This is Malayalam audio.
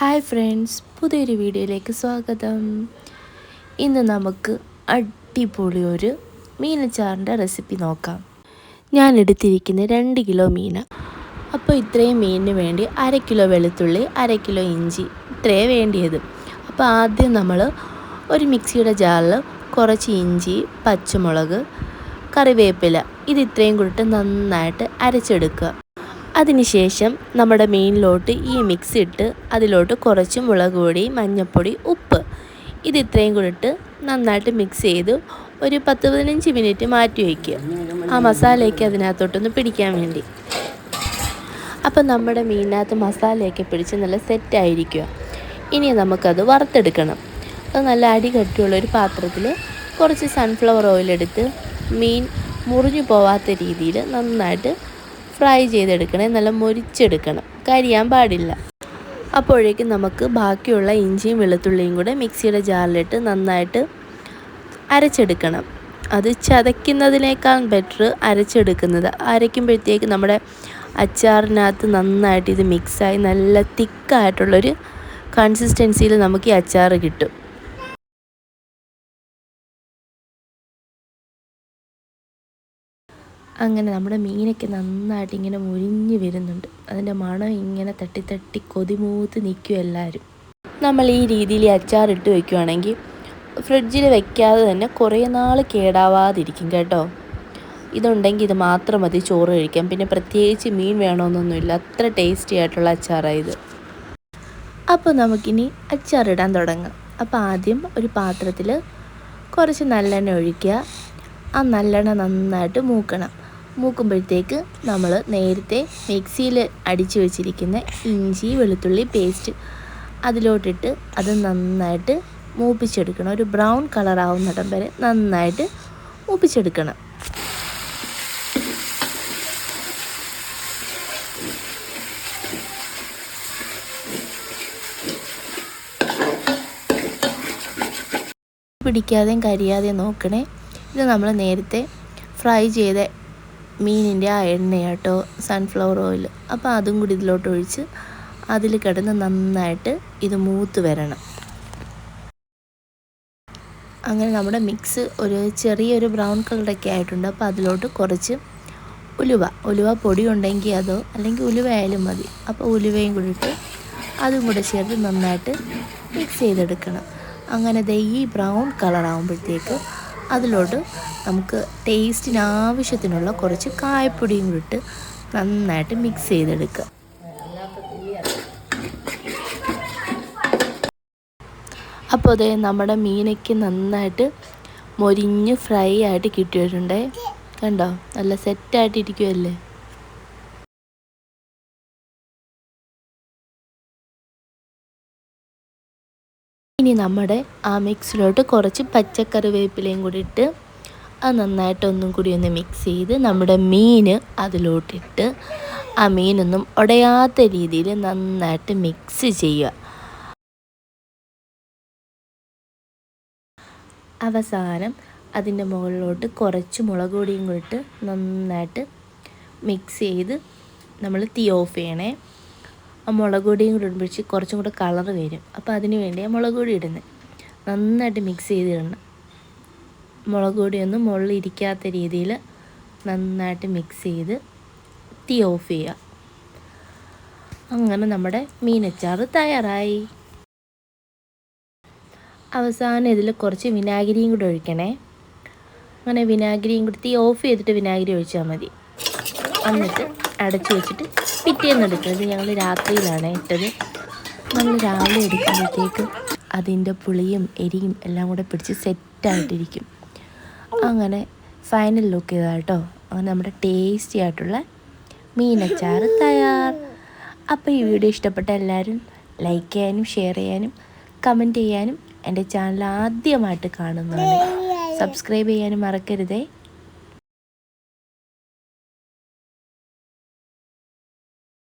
ഹായ് ഫ്രണ്ട്സ് പുതിയൊരു വീഡിയോയിലേക്ക് സ്വാഗതം. ഇന്ന് നമുക്ക് അടിപൊളി ഒരു മീനച്ചാറിന്റെ റെസിപ്പി നോക്കാം. ഞാൻ എടുത്തിരിക്കുന്ന രണ്ട് കിലോ മീന അപ്പോൾ ഇത്രയും മീനിന് വേണ്ടി അര കിലോ വെളുത്തുള്ളി അര കിലോ ഇഞ്ചി ഇത്രയേ വേണ്ടിയത്. അപ്പോൾ ആദ്യം നമ്മൾ ഒരു മിക്സിയുടെ ജാറിൽ കുറച്ച് ഇഞ്ചി പച്ചമുളക് കറിവേപ്പില ഇത് ഇത്രയും കൂടിയിട്ട് നന്നായിട്ട് അരച്ചെടുക്കുക. അതിനുശേഷം നമ്മുടെ മീനിലോട്ട് ഈ മിക്സ് ഇട്ട് അതിലോട്ട് കുറച്ച് മുളക് പൊടി മഞ്ഞൾപ്പൊടി ഉപ്പ്. ഇത് ഇത്രയും കൂടി ഇട്ട് നന്നായിട്ട് മിക്സ് ചെയ്ത് ഒരു പത്ത് പതിനഞ്ച് മിനിറ്റ് മാറ്റി വയ്ക്കുക. ആ മസാലയൊക്കെ അതിനകത്തോട്ടൊന്ന് പിടിക്കാൻ വേണ്ടി. അപ്പം നമ്മുടെ മീനിനകത്ത് മസാലയൊക്കെ പിടിച്ച് നല്ല സെറ്റായിരിക്കുക ഇനി നമുക്കത് വറുത്തെടുക്കണം. അത് നല്ല അടി കട്ടിയുള്ളൊരു പാത്രത്തിൽ കുറച്ച് സൺഫ്ലവർ ഓയിൽ എടുത്ത് മീൻ മുറിഞ്ഞു പോവാത്ത രീതിയിൽ നന്നായിട്ട് ഫ്രൈ ചെയ്തെടുക്കണേ നല്ല മൊരിച്ചെടുക്കണം. കരിയാൻ പാടില്ല. അപ്പോഴേക്കും നമുക്ക് ബാക്കിയുള്ള ഇഞ്ചിയും വെളുത്തുള്ളിയും കൂടെ മിക്സിയുടെ ജാറിലിട്ട് നന്നായിട്ട് അരച്ചെടുക്കണം. അത് ചതയ്ക്കുന്നതിനേക്കാൾ ബെറ്റർ അരച്ചെടുക്കുന്നത്. അരയ്ക്കുമ്പോഴത്തേക്ക് നമ്മുടെ അച്ചാറിനകത്ത് നന്നായിട്ട് ഇത് മിക്സായി നല്ല തിക്കായിട്ടുള്ളൊരു കൺസിസ്റ്റൻസിയിൽ നമുക്ക് ഈ അച്ചാർ കിട്ടും. അങ്ങനെ നമ്മുടെ മീനൊക്കെ നന്നായിട്ട് ഇങ്ങനെ മുരിഞ്ഞ് വരുന്നുണ്ട്. അതിന്റെ മണം ഇങ്ങനെ തട്ടി തട്ടി കൊതിമൂത്ത് നിൽക്കും എല്ലാവരും. നമ്മൾ ഈ രീതിയിൽ അച്ചാറിട്ട് വയ്ക്കുവാണെങ്കിൽ ഫ്രിഡ്ജിൽ വെക്കാതെ തന്നെ കുറേ നാൾ കേടാവാതിരിക്കും കേട്ടോ. ഇതുണ്ടെങ്കിൽ ഇത് മാത്രം മതി ചോറ് കഴിക്കാം പിന്നെ പ്രത്യേകിച്ച് മീൻ വേണമെന്നൊന്നുമില്ല. അത്ര ടേസ്റ്റി ആയിട്ടുള്ള അച്ചാറായത് അപ്പോൾ നമുക്കിനി അച്ചാറിടാൻ തുടങ്ങാം. അപ്പോൾ ആദ്യം ഒരു പാത്രത്തിൽ കുറച്ച് നല്ലെണ്ണ ഒഴിക്കുക. ആ നല്ലെണ്ണ നന്നായിട്ട് മൂക്കണം. മൂക്കുമ്പോഴത്തേക്ക് നമ്മൾ നേരത്തെ മിക്സിയിൽ അടിച്ചു വെച്ചിരിക്കുന്ന ഇഞ്ചി വെളുത്തുള്ളി പേസ്റ്റ് അതിലോട്ടിട്ട് അത് നന്നായിട്ട് മൂപ്പിച്ചെടുക്കണം. ഒരു ബ്രൗൺ കളർ ആവുന്നിടം വരെ നന്നായിട്ട് മൂപ്പിച്ചെടുക്കണം. പിടിക്കാതെയും കരിയാതെയും നോക്കണേ. ഇത് നമ്മൾ നേരത്തെ ഫ്രൈ ചെയ്ത മീനിന്റെ ആ എണ്ണയാട്ടോ സൺഫ്ലവർ ഓയിൽ അപ്പോൾ അതും കൂടി ഇതിലോട്ട് ഒഴിച്ച് അതിൽ കിടന്ന് നന്നായിട്ട് ഇത് മൂത്ത് വരണം. അങ്ങനെ നമ്മുടെ മിക്സ് ഒരു ചെറിയൊരു ബ്രൗൺ കളറൊക്കെ ആയിട്ടുണ്ട്. അപ്പോൾ അതിലോട്ട് കുറച്ച് ഉലുവ ഉലുവ പൊടി ഉണ്ടെങ്കിൽ അതോ അല്ലെങ്കിൽ ഉലുവ ആയാലും മതി. അപ്പോൾ ഉലുവയും കൂടി ഇട്ട് അതും കൂടെ ചേർത്ത് നന്നായിട്ട് മിക്സ് ചെയ്തെടുക്കണം. അങ്ങനെ ദേ ഈ ബ്രൗൺ കളറാകുമ്പോഴത്തേക്ക് അതിലോട്ട് നമുക്ക് ടേസ്റ്റിന് ആവശ്യത്തിനുള്ള കുറച്ച് കായപ്പൊടിയും കൂടി ഇട്ട് നന്നായിട്ട് മിക്സ് ചെയ്തെടുക്കുക. അപ്പോൾ അതേ നമ്മുടെ മീനയ്ക്ക് നന്നായിട്ട് മൊരിഞ്ഞ് ഫ്രൈ ആയിട്ട് കിട്ടിയിട്ടുണ്ട്. കണ്ടോ? നല്ല സെറ്റായിട്ട് ഇരിക്കുമല്ലേ ഇനി നമ്മുടെ ആ മിക്സിലോട്ട് കുറച്ച് പച്ചക്കറിവേപ്പിലയും കൂടി ഇട്ട് അത് നന്നായിട്ട് ഒന്നും കൂടി ഒന്ന് മിക്സ് ചെയ്ത് നമ്മുടെ മീൻ അതിലോട്ടിട്ട് ആ മീനൊന്നും ഉടയാത്ത രീതിയിൽ നന്നായിട്ട് മിക്സ് ചെയ്യുക. അവസാനം അതിന്റെ മുകളിലോട്ട് കുറച്ച് മുളക് പൊടിയും കൂടിയിട്ട് നന്നായിട്ട് മിക്സ് ചെയ്ത് നമ്മൾ തീ ഓഫ് ചെയ്യണേ. മുളക് പൊടിയും കൂടി ഇടുമ്പോഴേക്ക് കുറച്ചും കൂടെ കളർ വരും. അപ്പോൾ അതിന് വേണ്ടി മുളക് പൊടി ഇടുന്നത് നന്നായിട്ട് മിക്സ് ചെയ്ത് ഇടണം. മുളക് പൊടിയൊന്നും മുകളിൽ ഇരിക്കാത്ത രീതിയിൽ നന്നായിട്ട് മിക്സ് ചെയ്ത് തീ ഓഫ് ചെയ്യുക അങ്ങനെ നമ്മുടെ മീനച്ചാർ തയ്യാറായി. അവസാനം ഇതിൽ കുറച്ച് വിനാഗിരിയും കൂടി ഒഴിക്കണേ. അങ്ങനെ വിനാഗിരിയും കൂടി തീ ഓഫ് ചെയ്തിട്ട് വിനാഗിരി ഒഴിച്ചാൽ മതി. എന്നിട്ട് അടച്ചു വെച്ചിട്ട് പിറ്റേന്ന് എടുക്കുന്നത് ഞങ്ങൾ രാത്രിയിലാണ് ഇട്ടത്. നമ്മൾ രാവിലെ എടുക്കുമ്പോഴത്തേക്കും അതിന്റെ പുളിയും എരിയും എല്ലാം കൂടെ പിടിച്ച് സെറ്റായിട്ടിരിക്കും. അങ്ങനെ ഫൈനൽ ലുക്ക് ചെയ്താൽ കേട്ടോ അങ്ങനെ നമ്മുടെ ടേസ്റ്റി ആയിട്ടുള്ള മീനച്ചാർ തയ്യാർ. അപ്പോൾ ഈ വീഡിയോ ഇഷ്ടപ്പെട്ട എല്ലാവരും ലൈക്ക് ചെയ്യാനും ഷെയർ ചെയ്യാനും കമന്റ് ചെയ്യാനും എന്റെ ചാനൽ ആദ്യമായിട്ട് കാണുന്നതാണ്. സബ്സ്ക്രൈബ് ചെയ്യാനും മറക്കരുതേ.